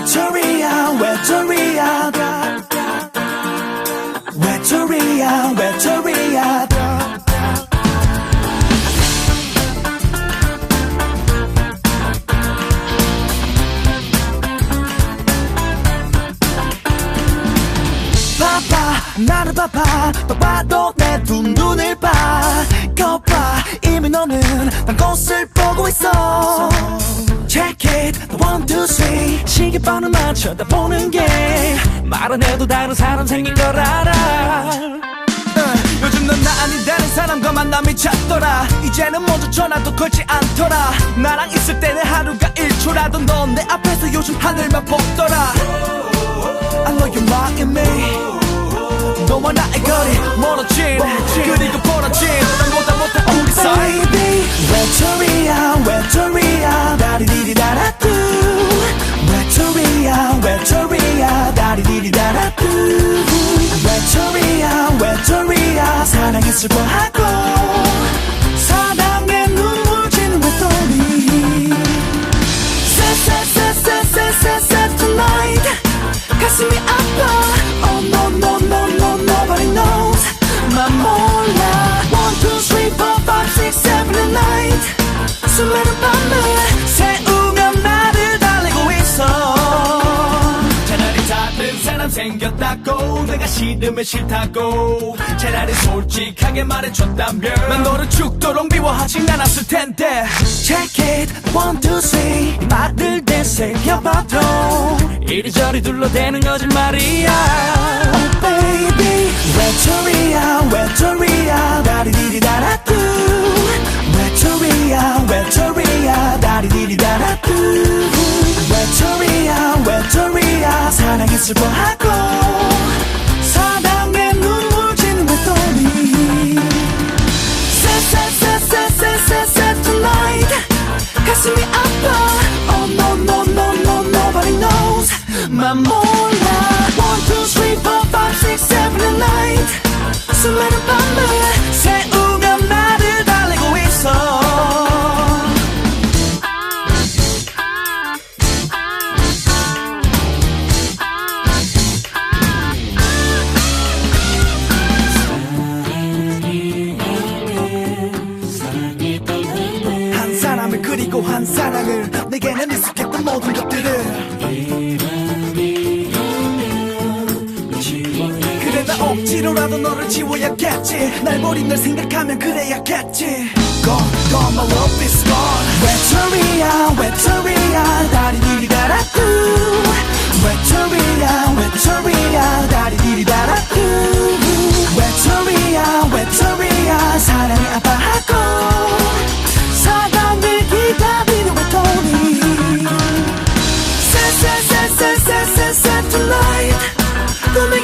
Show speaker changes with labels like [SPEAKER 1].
[SPEAKER 1] 외톨이야 외톨이야 외톨이야 외톨이야 바빠 나는 바빠 바빠도 내 두 눈을 봐. 거봐 이미 너는 난 꽃을 보고 있어 Check it. One two three. 시계번호만 쳐다보는 게 말 안 해도 다른 사람 생긴 걸 알아. 어, 요즘 넌 나 아닌 다른 사람과 만남이 잦더라. 이제는 먼저 전화도 걸지 않더라. 나랑 있을 때는 하루가 1초라도 넌 내 앞에서 요즘 하늘만 보더라. I know you're mocking me. 너와 나의 거리 멀어진 그리고 벌어진 남보다 사랑에 슬퍼하고 사랑에 눈물 지는 외톨이 쎄쎄쎄쎄쎄쎄쎄 tonight 가슴이 아파 Oh no no no no nobody knows 난 몰라 One two three four five six seven and eight 수많은 밤을 생겼다고 내가 싫으면 싫다고 차라리 솔직하게 말해줬다면 난 너를 죽도록 미워하진 않았을 텐데 Check it one two three. 말을 되새겨봐도 이리저리 둘러대는 거짓말이야. Oh baby. 외톨이야 외톨이야 다리디리다라뚜 외톨이야 외톨이야 다리디리다라뚜 외톨이야 외톨이야 사랑에 슬퍼하 난 몰라. One two three four five six seven and eight 수많은 밤을 새우며 나를 달래고 있어. 한 사람을 그리고 한 사랑을 내게는 익숙했던 모든 것들을 억지로라도 너를 지워야겠지 날 버린 널 생각하면 그래야겠지 Gone, gone, my love is gone 외톨이야 외톨이야 다리 길이 달아구 외톨이야 외톨이야 다리 길이 달아구 외톨이야 외톨이야 사랑이 아파하고 사랑을 기다리는 외톨이 Sad, sad, sad, sad, tonight 꿈이